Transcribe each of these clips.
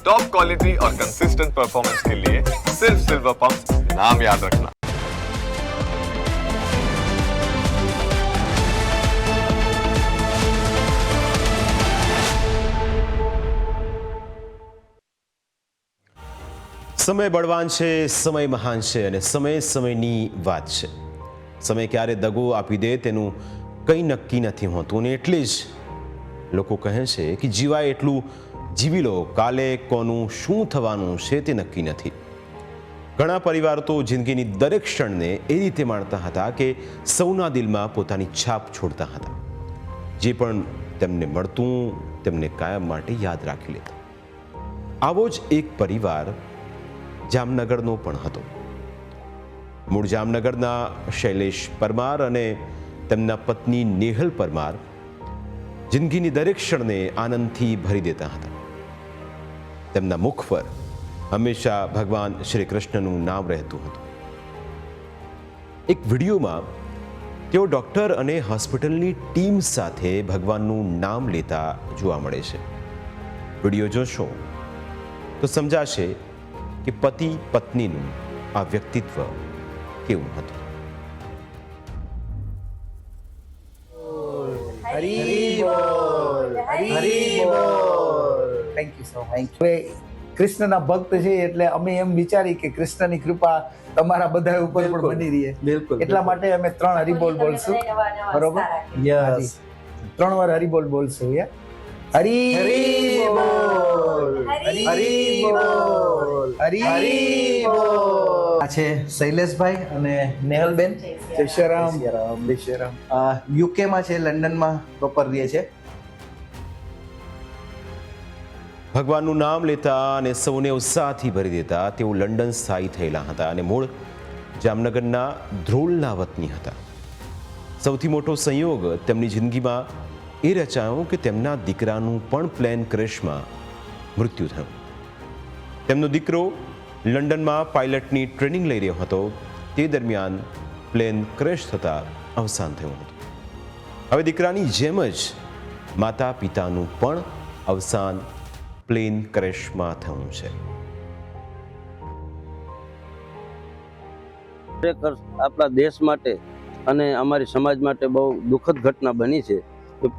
Top quality और consistent performance के लिए सिर्फ सिल्वर पंप नाम याद रखना સમય બળવાન છે સમય મહાન છે અને સમય સમયની વાત છે સમય ક્યારે દગો આપી દે તેનું કંઈ નક્કી નથી હોતું અને એટલે જ લોકો કહે છે કે જીવાય એટલું જીવી લો, કાલે કોનું શું થવાનું છે તે નક્કી નથી. ઘણા પરિવાર તો જિંદગીની દરેક ક્ષણને એ રીતે માણતા હતા કે સૌના દિલમાં પોતાની છાપ છોડતા હતા. જે પણ તેમને મળતું, તેમને કાયમ માટે યાદ રાખી લેતા. આવો જ એક પરિવાર જામનગરનો પણ હતો. મૂળ જામનગરના શૈલેષ પરમાર અને તેમના પત્ની નેહલ પરમાર જિંદગીની દરેક ક્ષણને આનંદથી ભરી દેતા હતા. તેમના મુખ પર હંમેશા ભગવાન શ્રી કૃષ્ણનું નામ રહેતું હતું. એક વિડીયોમાં તેઓ ડૉક્ટર અને હોસ્પિટલની ટીમ સાથે ભગવાનનું નામ લેતા જોવા મળે છે. વીડિયો જોશો તો સમજાશે કે પતિ પત્નીનું આ વ્યક્તિત્વ કેવું હતું. હરી બોલ હરી બોલ થેન્ક યુ સો મચ હવે કૃષ્ણના ભક્ત છે એટલે અમે એમ વિચારી કે કૃષ્ણની કૃપા તમારા બધા ઉપર પણ બની રહી બિલકુલ એટલા માટે અમે ત્રણ હરિબોલ બોલશું. બરોબર? યસ. ત્રણ વાર હરિબોલ બોલશું યા હરી હરી બોલ હરી બોલ હરી બોલ આ છે શૈલેષભાઈ અને નેહલબેન. જય શ્રી રામ. જય શ્રી રામ. યુકેમાં છે લંડનમાં પ્રોપર રહે છે. ભગવાનનું નામ લેતા અને સૌને ઉત્સાહથી ભરી દેતા તેઓ લંડન સ્થાયી થયેલા હતા અને મૂળ જામનગરના ધ્રોલના વતની હતા. સૌથી મોટો સંયોગ તેમની જિંદગીમાં એ રચાયો કે તેમના દીકરાનું પણ પ્લેન ક્રેશમાં મૃત્યુ થયું. તેમનો દીકરો લંડનમાં પાયલટની ટ્રેનિંગ લઈ રહ્યો હતો. તે દરમિયાન પ્લેન ક્રેશ થતાં અવસાન થયું હતું. હવે દીકરાની જેમ જ માતા પિતાનું પણ અવસાન પ્લેન ક્રેશમાં થયું છે. ખરેખર આપણા દેશ માટે અને અમારી સમાજ માટે બહુ દુઃખદ ઘટના બની છે.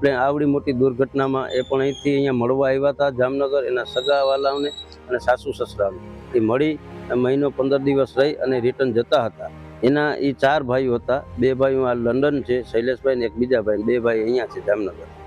પ્લેન આવડી મોટી દુર્ઘટનામાં એ પણ અહીંથી અહીંયા મળવા આવ્યા હતા, જામનગર, એના સગાવાલાઓને અને સાસુ સસરાને. એ મળી મહિનો પંદર દિવસ રહી અને રિટર્ન જતા હતા. એના એ ચાર ભાઈઓ હતા. બે ભાઈઓ આ લંડન છે, શૈલેષભાઈ ને એક બીજા ભાઈ. બે ભાઈ અહીંયા છે જામનગર.